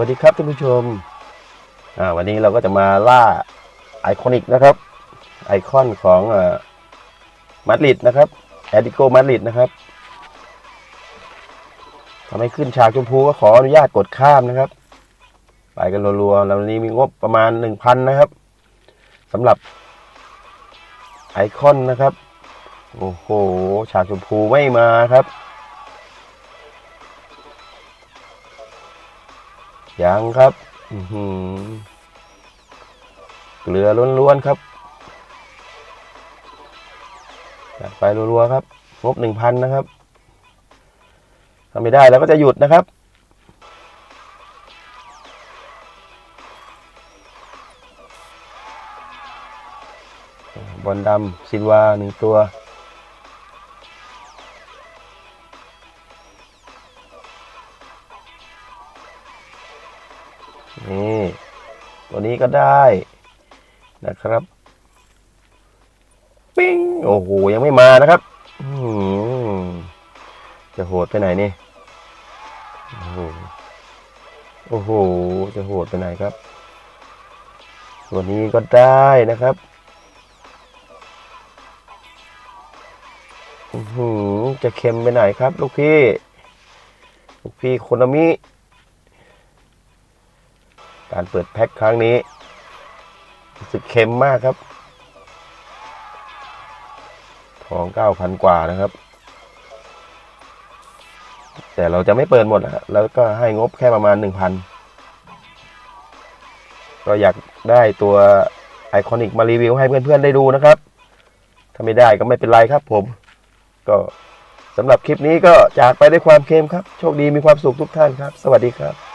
วัสดีครับท่านผู้ชมวันนี้เราก็จะมาล่าไอคอนิกนะครับ ไอคอนของมาดริดนะครับแอดิโกมาดริดนะครับทำให้ขึ้นฉากชมพูก็ขออนุญาตกดข้ามนะครับ ไปกันรัวๆแล้วนนี้มีงบประมาณหนึ่งพันนะครับสำหรับไอคอนนะครับ โอ้โห ฉากชมพูไม่มาครับ ยังครับอือหือเกลือล้วนๆครับจัดไปรัวๆครับ งบหนึ่งพันนะครับทำไม่ได้แล้วก็จะหยุดนะครับ บอลดำซินวาหนึ่งตัว นี่ตัวนี้ก็ได้นะครับ ปิ้งโอ้โห ยังไม่มานะครับอืมจะโหดไปไหนนี่ โอ้โห จะโหดไปไหนครับ ตัวนี้ก็ได้นะครับหือจะเค็มไปไหนครับ ลูกพี่ ลูกพี่โคนามิ การเปิดแพ็คครั้งนี้รู้สึกเค็มมากครับทองเก้าพันกว่านะครับ แต่เราจะไม่เปิดหมดนะแล้วก็ให้งบแค่ประมาณหนึ่งพันก็อยากได้ตัวไอคอนิกมารีวิวให้เพื่อนๆได้ดูนะครับ ถ้าไม่ได้ก็ไม่เป็นไรครับผม ก็สำหรับคลิปนี้ก็จากไปด้วยความเค็มครับ โชคดีมีความสุขทุกท่านครับ สวัสดีครับ